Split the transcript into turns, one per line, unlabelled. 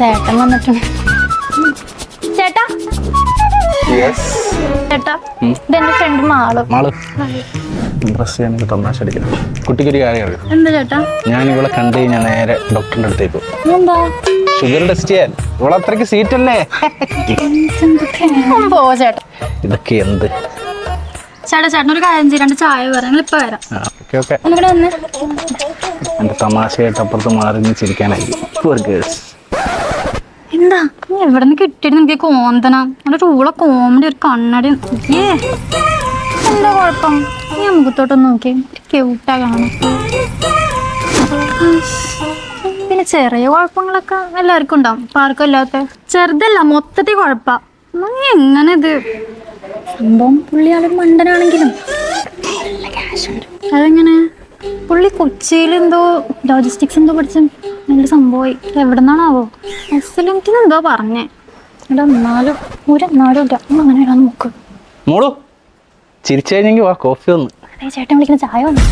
ചേട്ടൻ വന്നിട്ടുണ്ട് ചേട്ടാ? ചേട്ടാ ഇതെന്റെ ഫ്രണ്ട് മാൾ.
മാൾ. ഡ്രസ് ചെയ്യാൻ എനിക്ക് തമാശ അടിക്കണം. കുട്ടിക്കൊരു കാര്യം അറിയാം?
എന്താ ചേട്ടാ?
ഞാൻ ഇവളെ കണ്ടു കഴിഞ്ഞാൽ നേരെ ഡോക്ടറിന്റെ അടുത്തേക്ക്
എന്താ
ഷുഗർ ടെസ്റ്റ് ചെയ്യാൻ. ഇവളെ അത്രയ്ക്ക് സീറ്റ് അല്ലേ?
പോ ചേട്ടാ.
ഇതൊക്കെ എന്ത്?
ചേട്ടാ ചേട്ടൻ ഒരു കാര്യം ചെയ്യ്. ചായ പറയാം ഇപ്പൊ വരാം.
എന്റെ തമാശയായിട്ട് അപ്പുറത്ത് മാറി ചിരിക്കാനായി.
എന്താ? നീ എവിടെ നിന്ന് കിട്ടിയിട്ട് എനിക്ക് കോന്തന എന്റെ ചൂള കോമഡി ഒരു കണ്ണടി. ഏ എന്താ കുഴപ്പം? നീ മുഖത്തോട്ടൊന്ന് നോക്കി. ക്യൂട്ടാ കാണാം പിന്നെ ചെറിയ കുഴപ്പങ്ങളൊക്കെ എല്ലാവർക്കും ഉണ്ടാവും. ഇപ്പം ആർക്കും ഇല്ലാത്ത ചെറുതല്ല മൊത്തത്തിൽ കുഴപ്പാ. നീ എങ്ങനെ ഇത്? സംഭവം പുള്ളിയാളും മണ്ടനാണെങ്കിലും അതെങ്ങനെ? പുള്ളി കൊച്ചിയിൽ എന്തോ ലോജിസ്റ്റിക്സ് എന്തോ പഠിച്ച നല്ല സംഭവമായി. എവിടെ നിന്നാണാവോ എസ് എൽ എം ടി എന്തോ പറഞ്ഞേ. ഇവിടെ എന്നാലും ഒരു എന്നാലും ഇല്ല. അങ്ങനെ ഇടാൻ നോക്ക്.
മോളു ചിരിച്ചു കഴിഞ്ഞെങ്കിൽ വാ കോഫി ഒന്ന്.
ചേട്ടൻ വിളിക്കുന്ന ചായ വന്നു?